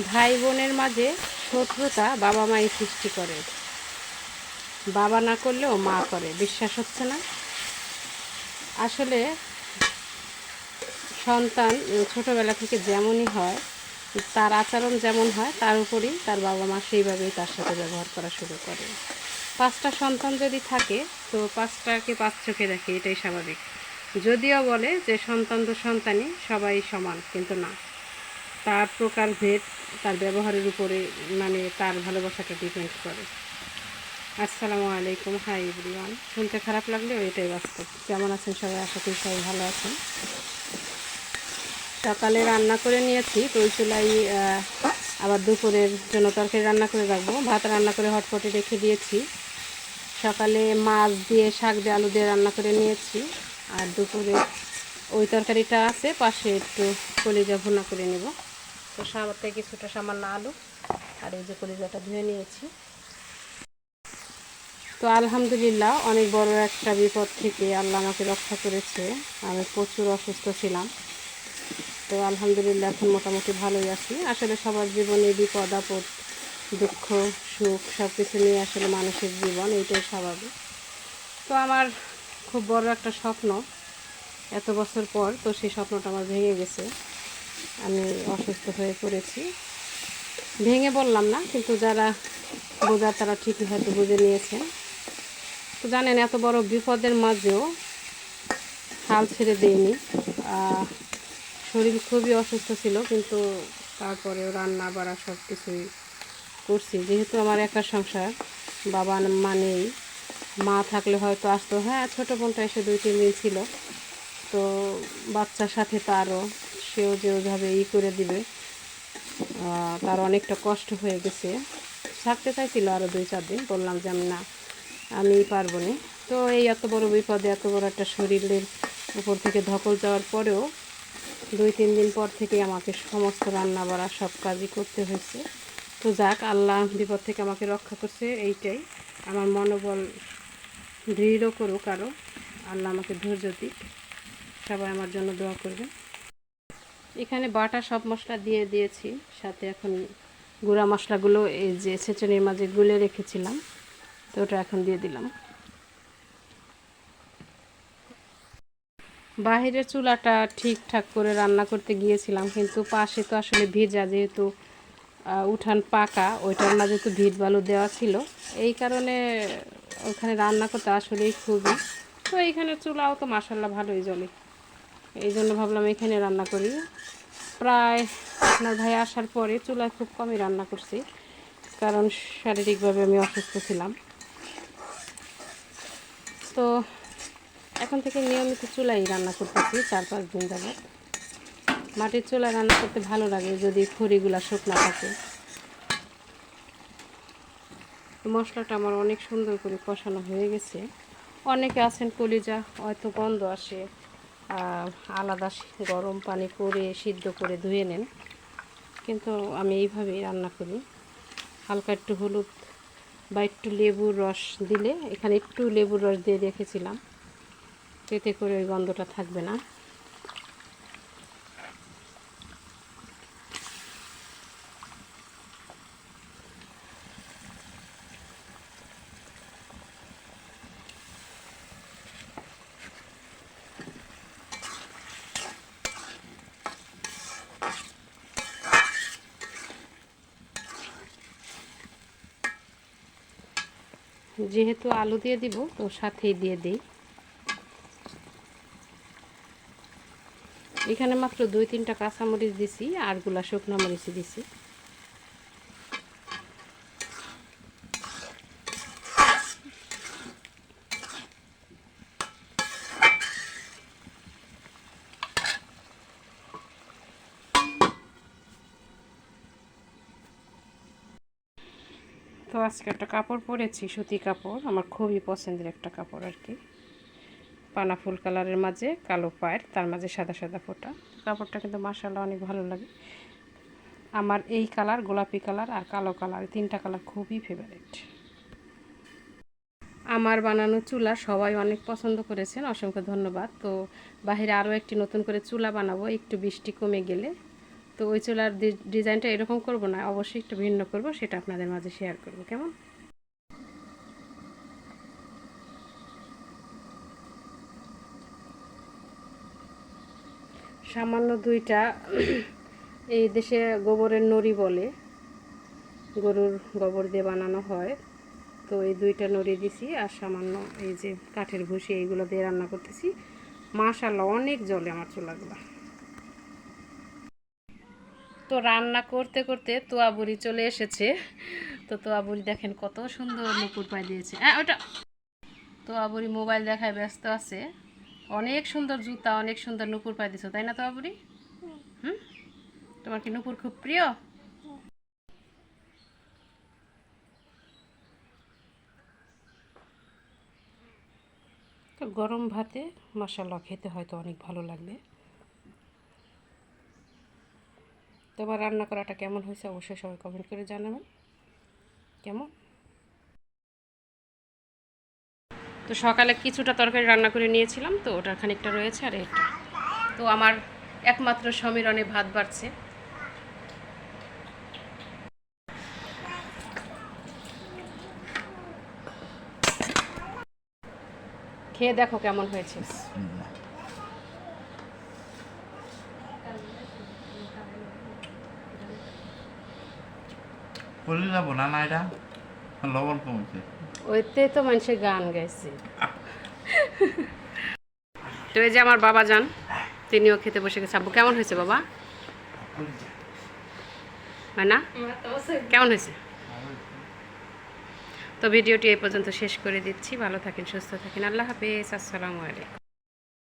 ভাই বোনের মাঝে শত্রুতা বাবা মাই সৃষ্টি করে। বাবা না করলেও মা করে, বিশ্বাস হচ্ছে না? আসলে সন্তান ছোটবেলা থেকে যেমনই হয়, তার আচরণ যেমন হয়, তার উপরই তার বাবা মা সেইভাবেই তার সাথে ব্যবহার করা শুরু করে। পাঁচটা সন্তান যদি থাকে, তো পাঁচটাকে পাঁচ চোখে দেখে, এটাই স্বাভাবিক। যদিও বলে যে সন্তান তো সন্তানই, সবাই সমান, কিন্তু না। তার প্রকার ভেদ তার ব্যবহারের উপরে মানে তার ভালোবাসাটা ডিপেন্ড করে। আসসালামু আলাইকুম। হাই এভরিওয়ান শুনতে খারাপ লাগলেও এটাই বাস্তব। কেমন আছেন সবাই? আশা করি সবাই ভালো আছেন। সকালে রান্না করে নিয়েছি। তো ওই চুলাই আবার দুপুরের জন্য তরকারি রান্না করে রাখব। ভাত রান্না করে হটপটে রেখে দিয়েছি। সকালে মাছ দিয়ে, শাক দিয়ে, আলু দিয়ে রান্না করে নিয়েছি। আর দুপুরে ওই তরকারিটা আছে, পাশে একটু কলিজা ভুনা করে নেব। তো সাথে কিছুটা সামান্য আলু আর এই যে কলিজাটা ধুয়ে নিয়েছি। তো আলহামদুলিল্লাহ, অনেক বড় একটা বিপদ থেকে আল্লাহ আমাকে রক্ষা করেছে। আমি প্রচুর অসুস্থ ছিলাম। তো আলহামদুলিল্লাহ এখন মোটামুটি ভালোই আছি। আসলে সবার জীবনে বিপদ, আপদ, দুঃখ, সুখ সব কিছু নিয়ে আসলে মানুষের জীবন এইটাই স্বাভাবিক। তো আমার খুব বড় একটা স্বপ্ন এত বছর পর, তো সেই স্বপ্নটা আমার ভেঙে গেছে। আমি অসুস্থ হয়ে পড়েছি। ভেঙে বললাম না, কিন্তু যারা বোঝার তারা ঠিকই হয়তো বুঝে নিয়েছে তো জানেন, এত বড় বিপদের মাঝেও হাল ছেড়ে দিইনি। শরীর খুবই অসুস্থ ছিল, কিন্তু তারপরেও রান্না বাড়া সব কিছুই করছি। যেহেতু আমার একা সংসার, বাবা মা নেই, মা থাকলে হয়তো আসতো। হ্যাঁ ছোটো বোনটা এসে দুই তিন দিন ছিল। তো বাচ্চার সাথে তারও সেও যে ওইভাবে ই করে দিবে তার অনেকটা কষ্ট হয়ে গেছে। থাকতে চাইছিল আরও দুই, চার দিন, বললাম যে আমি না, আমি পারব না। তো এই এত বড় বিপদে, এত বড় একটা শরীরের উপর থেকে ধকল যাওয়ার পরেও দুই, তিন দিন পর থেকে আমাকে সমস্ত রান্না বাড়া সব কাজই করতে হয়েছে। তো যাক, আল্লাহ বিপদ থেকে আমাকে রক্ষা করছে, এইটাই। আমার মনোবল দৃঢ় করুক আরও আল্লাহ আমাকে ধৈর্য দিক। সবাই আমার জন্য দোয়া করবে এখানে বাটা সব মশলা দিয়ে দিয়েছি, সাথে এখন গুঁড়া মশলাগুলো এই যে ছেঁচনির মাঝে গুলে রেখেছিলাম, তো ওটা এখন দিয়ে দিলাম। বাহিরের চুলাটা ঠিকঠাক করে রান্না করতে গিয়েছিলাম, কিন্তু পাশে তো আসলে ভিজা যেহেতু উঠান পাকা, ওইটার মাঝে তো ভিট বালু দেওয়া ছিল। এই কারণে ওখানে রান্না করতে আসলেই খুবই, তো এইখানে চুলাও তো মাসাল্লাহ ভালোই জ্বলে। এই জন্য ভাবলাম এখানে রান্না করি। প্রায় আপনার ভাই আসার পরে চুলায় খুব কমই রান্না করছি, কারণ শারীরিকভাবে আমি অসুস্থ ছিলাম। তো এখন থেকে নিয়মিত চুলাই রান্না করতেছি, চার পাঁচ দিন যাবে মাটির চুলায় রান্না করতে ভালো লাগে যদি খড়িগুলা শুকনা থাকে। মশলাটা আমার অনেক সুন্দর করে কষানো হয়ে গেছে। অনেকে আছেন কলিজা, হয়তো গন্ধ আসে। আলাদা গরম পানি করে, সিদ্ধ করে ধুয়ে নেন। কিন্তু আমি এইভাবেই রান্না করি। হালকা একটু হলুদ বা একটু লেবুর রস দিলে, এখানে একটু লেবুর রস দিয়ে রেখেছিলাম। এতে করে ওই গন্ধটা থাকবে না। যেহেতু আলু দিয়ে দিব, তো সাথেই দিয়ে দিই। এখানে মাত্র দুই তিনটা কাঁচামরিচ দিছি আরগুলা শুকনো মরিচ দিছি। তো আজকে একটা কাপড় পরেছি, সুতি কাপড়। আমার খুবই পছন্দের একটা কাপড় আর কি। পানা ফুল কালারের মাঝে কালো পায়ের, তার মাঝে সাদা সাদা ফোঁটা। কাপড়টা কিন্তু মাসাল্লাহ অনেক ভালো লাগে। আমার এই কালার গোলাপি কালার আর কালো কালার তিনটা কালার খুবই ফেভারিট আমার বানানো চুলা সবাই অনেক পছন্দ করেছেন, অসংখ্য ধন্যবাদ। তো বাহিরে আরও একটি নতুন করে চুলা বানাবো, একটু বৃষ্টি কমে গেলে তো ওই চুলার ডিজাইনটা এরকম করব না, অবশ্যই একটু ভিন্ন করব, সেটা আপনাদের মাঝে শেয়ার করব, কেমন? সামান্য দুইটা, এই দেশে গোবরের নড়ি বলে, গরুর গোবর দিয়ে বানানো হয়, তো এই দুইটা নড়ি দিছি, আর সামান্য এই যে কাঠের ভুসি এইগুলো দিয়ে রান্না করতেছি। মাশাল্লাহ অনেক জলে আমার চুলাগুলো। তো রান্না করতে করতে তোয়া বুড়ি চলে এসেছে। তো তোয়া বুড়ি দেখেন কত সুন্দর নুপুর পাই দিয়েছে। হ্যাঁ ওটা তোয়া বুড়ি মোবাইল দেখায় ব্যস্ত আছে। অনেক সুন্দর জুতা, অনেক সুন্দর নুপুর পাই দিছো, তাই না তোয়া বুড়ি? হুম? তোমার কি নুপুর খুব প্রিয়? গরম ভাতে মশালা খেতে হয়তো অনেক ভালো লাগবে। তোমার রান্না করাটা কেমন হয়েছে অবশ্যই সবাই কমেন্ট করে জানাবেন। কেমন? তো সকালে কিছুটা তরকারি রান্না করে নিয়েছিলাম, তো ওটার খানিকটা রয়েছে আর এটা। তো আমার একমাত্র সমীরণে ভাত বাড়ছে। খেয়ে দেখো কেমন হয়েছে। ওইতে তো মানুষের গান গাইছে। তো এই যে আমার বাবা যান, তিনিও খেতে বসে গেছে। আব্বু, কেমন হয়েছে বাবা? হয় না? কেমন হয়েছে? তো ভিডিওটি এই পর্যন্ত শেষ করে দিচ্ছি। ভালো থাকেন, সুস্থ থাকেন। আল্লাহ হাফেজ। আসসালামু আলাইকুম।